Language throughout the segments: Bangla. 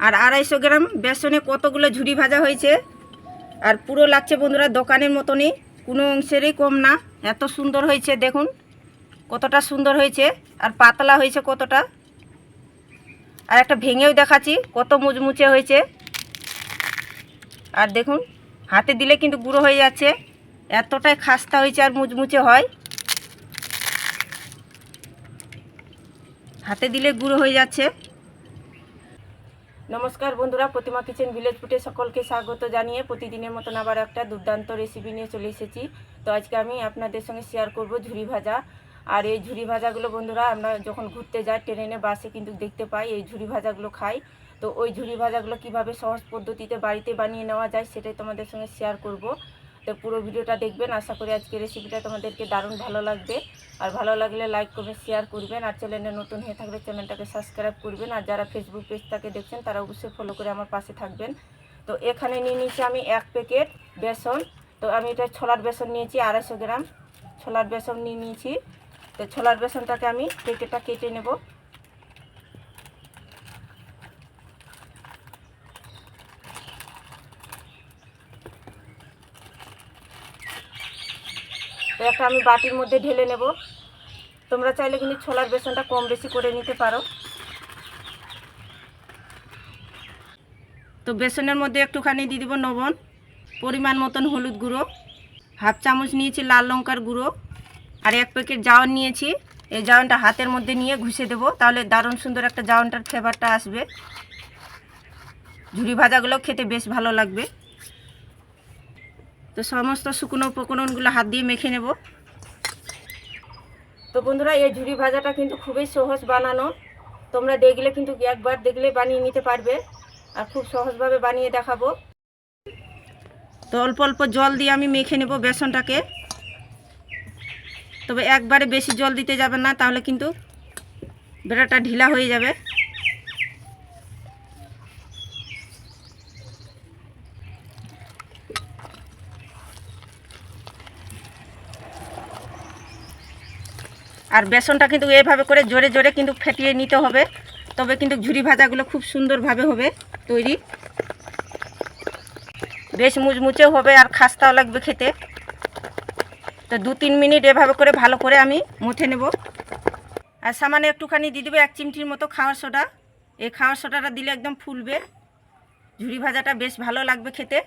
আর আড়াইশো গ্রাম বেসনে কতগুলো ঝুড়ি ভাজা হয়েছে? আর পুরো লাগছে বন্ধুরা দোকানের মতনই, কোনো অংশেরই কম না। এত সুন্দর হয়েছে, দেখুন। কতটা সুন্দর হয়েছে, আর পাতলা হয়েছে কতটা। আর একটা ভেঙেও দেখাচ্ছি, কত মুচমুচে হয়েছে। আর দেখুন, হাতে দিলে কিন্তু গুঁড়ো হয়ে যাচ্ছে। এতটাই খাস্তা হয়েছে আর মুচমুচে হয়। হাতে দিলে গুঁড়ো হয়ে যাচ্ছে। নমস্কার বন্ধুরা, প্রতিমা কিচেন ভিলেজ ফুটে সকলকে স্বাগত জানিয়ে প্রতিদিনের মতন আবার একটা দুর্দান্ত রেসিপি নিয়ে চলে এসেছি। তো আজকে আমি আপনাদের সঙ্গে শেয়ার করব ঝুরি ভাজা। আর এই ঝুরি ভাজাগুলো বন্ধুরা, আমরা যখন ঘুরতে যাই, ট্রেনে, বাসে কিন্তু দেখতে পাই, এই ঝুরি ভাজাগুলো খাই। তো ওই ঝুরি ভাজাগুলো কীভাবে সহজ পদ্ধতিতে বাড়িতে বানিয়ে নেওয়া যায়, সেটাই তোমাদের সঙ্গে শেয়ার করব। তো পুরো ভিডিওটা দেখবেন। আশা করি আজকে রেসিপিটা তোমাদেরকে দারুণ ভালো লাগবে। আর ভালো লাগলে লাইক করবেন শেয়ার করবেন। আর চ্যানেলে নতুন হয়ে থাকলে চ্যানেলটাকে সাবস্ক্রাইব করবেন। আর যারা ফেসবুক পেজটাকে দেখছেন, তারা অবশ্যই ফলো করে আমার পাশে থাকবেন। তো এখানে নিয়ে নিয়েছি আমি এক প্যাকেট বেসন। তো আমি এটা ছোলার বেসন নিয়েছি আড়াইশো গ্রাম। ছোলার বেসন নিয়ে নিয়েছি। তো ছোলার বেসনটাকে আমি প্যাকেটটা কেটে নেব। তো একটা আমি বাটির মধ্যে ঢেলে নেব। তোমরা চাইলে কিন্তু ছোলার বেসনটা কম বেশি করে নিতে পারো। তো বেসনের মধ্যে একটুখানি দিয়ে দিব লবণ, পরিমাণ মতন হলুদ গুঁড়ো, হাফ চামচ নিয়েছি লাল লঙ্কার গুঁড়ো, আর এক প্যাকেট জাওয়ান নিয়েছি। এই জাওয়ানটা হাতের মধ্যে নিয়ে ঘুষে দেবো, তাহলে দারুণ সুন্দর একটা জাওয়ানটার ফ্লেভারটা আসবে। ঝুরি ভাজাগুলো খেতে বেশ ভালো লাগবে। তো সমস্ত শুকনো উপকরণগুলো হাত দিয়ে মেখে নেব। তো বন্ধুরা, এই ঝুড়ি ভাজাটা কিন্তু খুবই সহজ বানানো। তোমরা দেখলে কিন্তু একবার দেখলে বানিয়ে নিতে পারবে আর খুব সহজভাবে বানিয়ে দেখাবো। তো অল্প অল্প জল দিয়ে আমি মেখে নেব বেসনটাকে। তবে একবারে বেশি জল দিতে যাবে না, তাহলে কিন্তু বেড়াটা ঢিলা হয়ে যাবে। আর বেসনটা কিন্তু এভাবে করে জোরে জোরে কিন্তু ফেটিয়ে নিতে হবে। তবে কিন্তু ঝুরি ভাজাগুলো খুব সুন্দরভাবে হবে তৈরি। বেশ মুচমুচেও হবে আর খাস্তাও লাগবে খেতে। তো দু তিন মিনিট এভাবে করে ভালো করে আমি মুঠে নেব। আর সামান্য একটুখানি দিয়ে দেবে এক চিমটির মতো খাওয়ার সোডা। এই খাওয়ার সোডাটা দিলে একদম ফুলবে। ঝুরি ভাজাটা বেশ ভালো লাগবে খেতে।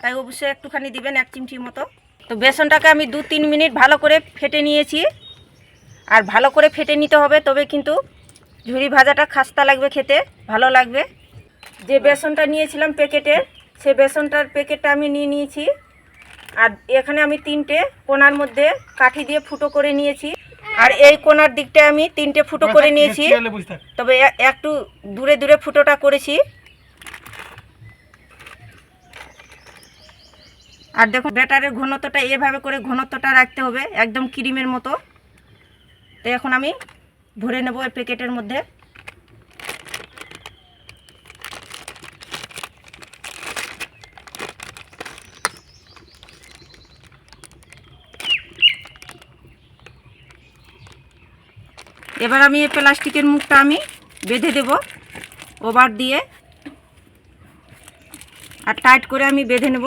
তাই অবশ্যই একটুখানি দিবেন এক চিমটির মতো। তো বেসনটাকে আমি দু তিন মিনিট ভালো করে ফেটে নিয়েছি। আর ভালো করে ফেটে নিতে হবে তবে কিন্তু ঝুরি ভাজাটা খাস্তা লাগবে খেতে ভালো লাগবে। যে বেসনটা নিয়েছিলাম প্যাকেটের সে বেসনটার প্যাকেটটা আমি নিয়ে নিয়েছি। আর এখানে আমি তিনটে কোনার মধ্যে কাঠি দিয়ে ফুটো করে নিয়েছি। আর এই কোনার দিকটা আমি তিনটে ফুটো করে নিয়েছি। তবে একটু দূরে দূরে ফুটোটা করেছি। আর দেখো ব্যাটারের ঘনত্বটা এভাবে করে ঘনত্বটা রাখতে হবে একদম ক্রিমের মতো। তো এখন আমি ভরে নেব এই প্যাকেটের মধ্যে। এবার আমি এই প্লাস্টিকের মুখটা আমি বেঁধে দেব ওভার দিয়ে। আর টাইট করে আমি বেঁধে নেব।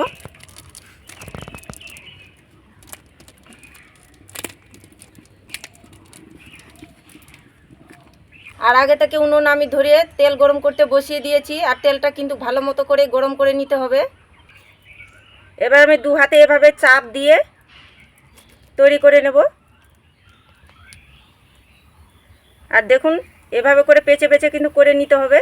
আর আগে থেকে উনুন আমি ধরে তেল গরম করতে বসিয়ে দিয়েছি, আর তেলটা কিন্তু ভালো মতো করে গরম করে নিতে হবে। এবার আমি দু হাতে এভাবে চাপ দিয়ে তৈরি করে নেব। আর দেখুন, এভাবে করে পেঁচে পেঁচে কিন্তু করে নিতে হবে।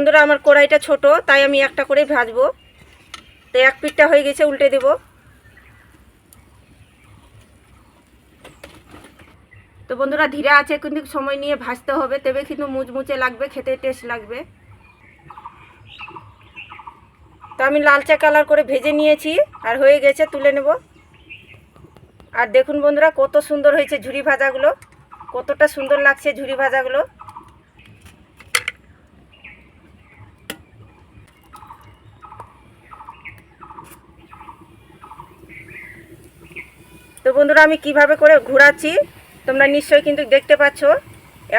বন্ধুরা, আমার কড়াইটা ছোট, তাই আমি একটা করে ভাজবো। তো এক পিঠটা হয়ে গেছে, উল্টে দেব। তো বন্ধুরা, ধীরে আছে, কিন্তু সময় নিয়ে ভাজতে হবে। তবে কিন্তু মুচমুচে লাগবে, খেতে টেস্ট লাগবে। তো আমি লালচা কালার করে ভেজে নিয়েছি, আর হয়ে গেছে, তুলে নেব। আর দেখুন বন্ধুরা, কত সুন্দর হয়েছে ঝুড়ি ভাজাগুলো। কতটা সুন্দর লাগছে ঝুড়ি ভাজাগুলো। বন্ধুরা, আমি কীভাবে করে ঘোরাচ্ছি, তোমরা নিশ্চয়ই কিন্তু দেখতে পাচ্ছ।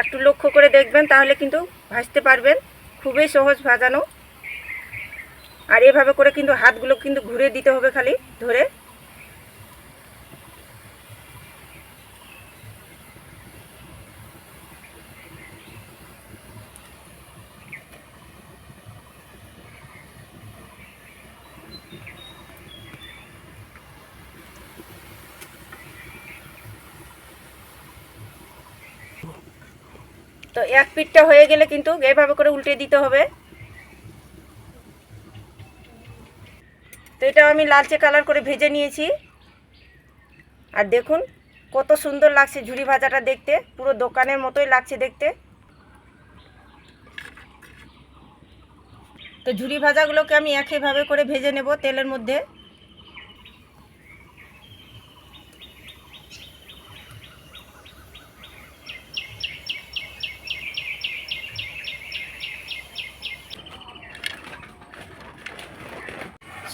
একটু লক্ষ্য করে দেখবেন, তাহলে কিন্তু ভাজতে পারবেন। খুবই সহজ ভাজানো। আর এভাবে করে কিন্তু হাতগুলো কিন্তু ঘুরে দিতে হবে খালি ধরে। তো এক পিঠটা হয়ে গেলে কিন্তু এভাবে করে উল্টে দিতে হবে। তো এটা আমি লালচে কালার করে ভেজে নিয়েছি। আর দেখুন কত সুন্দর লাগছে ঝুড়ি ভাজাটা দেখতে, পুরো দোকানের মতোই লাগছে দেখতে। তো ঝুড়ি ভাজাগুলোকে আমি একইভাবে করে ভেজে নেব তেলের মধ্যে।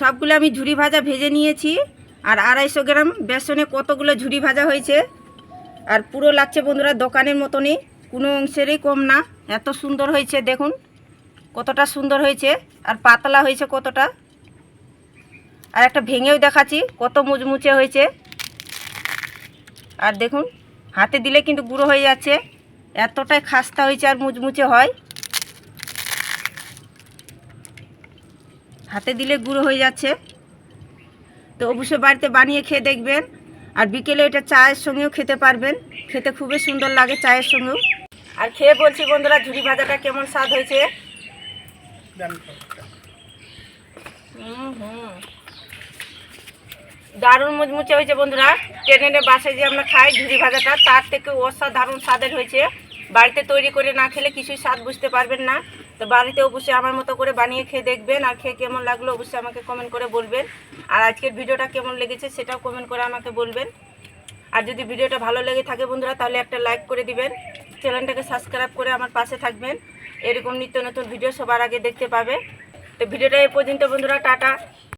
সবগুলো আমি ঝুড়ি ভাজা ভেজে নিয়েছি আর আড়াইশো গ্রাম বেসনে কতগুলো ঝুড়ি ভাজা হয়েছে। আর পুরো লাগছে বন্ধুরা দোকানের মতনই, কোনো অংশেরই কম না। এত সুন্দর হয়েছে, দেখুন কতটা সুন্দর হয়েছে, আর পাতলা হয়েছে কতটা। আর একটা ভেঙেও দেখাচ্ছি, কত মুচমুচে হয়েছে। আর দেখুন, হাতে দিলে কিন্তু গুঁড়ো হয়ে যাচ্ছে। এতটাই খাস্তা হয়েছে আর মুচমুচে হয়। হাতে দিলে গুঁড়ো হয়ে যাচ্ছে। তো অবশ্যই বাড়িতে বানিয়ে খেয়ে দেখবেন। আর বিকেলে এটা চায়ের সঙ্গেও খেতে পারবেন। খেতে খুবই সুন্দর লাগে চায়ের সঙ্গেও। আর খেয়ে বলছি বন্ধুরা ঝুড়ি ভাজাটা কেমন স্বাদ হয়েছে? দারুণ মুচমুচে হয়েছে বন্ধুরা। ট্রেনে বাসে যে আমরা খাই ঝুড়ি ভাজাটা, তার থেকে অসাধারণ স্বাদের হয়েছে। বাড়িতে তৈরি করে না খেলে কিছুই স্বাদ বুঝতে পারবেন না। তো বাড়িতে অবশ্যই আমার মতো করে বানিয়ে খেয়ে দেখবেন আর খেয়ে কেমন লাগল অবশ্যই আমাকে কমেন্ট করে বলবেন। আর আজকের ভিডিওটা কেমন লেগেছে সেটাও কমেন্ট করে আমাকে বলবেন। আর যদি ভিডিওটা ভালো লেগে থাকে বন্ধুরা, তাহলে একটা লাইক করে দিবেন। চ্যানেলটাকে সাবস্ক্রাইব করে আমার পাশে থাকবেন। এরকম নিত্য নতুন ভিডিও সবার আগে দেখতে পাবে। তো ভিডিওটা এ পর্যন্ত বন্ধুরা, টাটা।